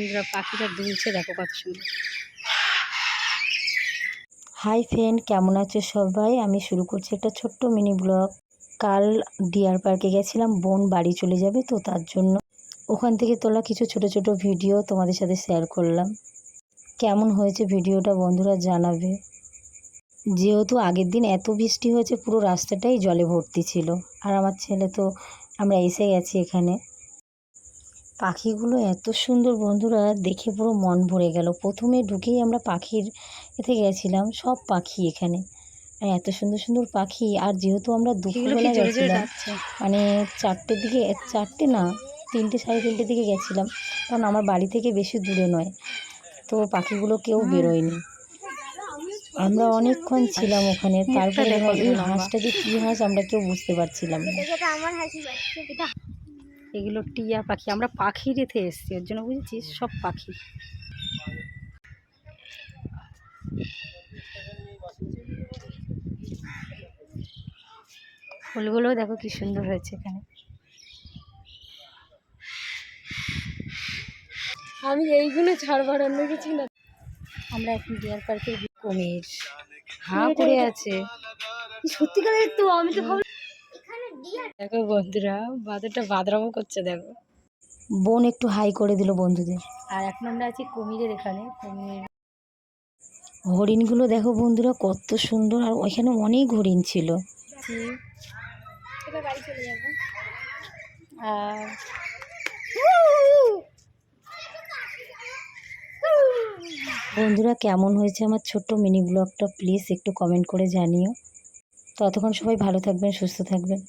বন্ধুরা পাখিটা দুলছে, দেখো কত সুন্দর। হাই ফ্রেন্ড, কেমন আছো সবাই? আমি শুরু করছি একটা ছোট্ট মিনি ব্লগ। কাল ডিয়ার পার্কে গেছিলাম, বোন বাড়ি চলে যাবে, তো তার জন্য ওখান থেকে তোলা কিছু ছোট ছোট ভিডিও তোমাদের সাথে শেয়ার করলাম। কেমন হয়েছে ভিডিওটা বন্ধুরা জানাবে। যেহেতু আগের দিন এত বৃষ্টি হয়েছে, পুরো রাস্তাটাই জলে ভর্তি ছিল। আর আমার ছেলে তো, আমরা এসে গেছি এখানে। পাখিগুলো এত সুন্দর বন্ধুরা দেখে পুরো মন ভরে গেল। প্রথমে ঢুকেই আমরা পাখির এতে গেছিলাম সব পাখি এখানে। আর এত সুন্দর সুন্দর পাখি আর যেহেতু আমরা দুপুরবেলা গেছিলাম মানে চারটের দিকে চারটে না তিনটে সাড়ে তিনটের দিকে গেছিলাম কারণ আমার বাড়ি থেকে বেশি দূরে নয় তো পাখিগুলো কেউ বেরোয়নি। আমরা অনেকক্ষণ ছিলাম ওখানে তারপরে এই হাঁসটা যে কী হাঁস আমরা কেউ বুঝতে পারছিলাম না। এগুলো টিয়া পাখি। আমরা পাখি এতে এসছি ওর জন্য বুঝেছিস সব পাখি। ফুলগুলোও দেখো কি সুন্দর হয়েছে এখানে। আমি এইগুলো ছাড়বার অন্য কিছু না। আমরা এখন ডিয়ার পার্কের কুমির। হা করে আছে। সত্যিকারের তো আমি তো ভাবলাম দেখো বন্ধুরা বাদরটা বাদরামো করছে দেখো। বোন একটু হাই করে দিল বন্ধুদের। আর এখন আমরা আছি কুমিরের এখানে কুমির। হরিণগুলো দেখো বন্ধুরা কত সুন্দর আর ওইখানে অনেক হরিণ ছিল। বাড়ি চলে যাব। আর বন্ধুরা কেমন হয়েছে আমার ছোট্ট মিনি ব্লগটা? প্লিজ একটু কমেন্ট করে জানিও। ততক্ষণ সবাই ভালো থাকবেন সুস্থ থাকবেন।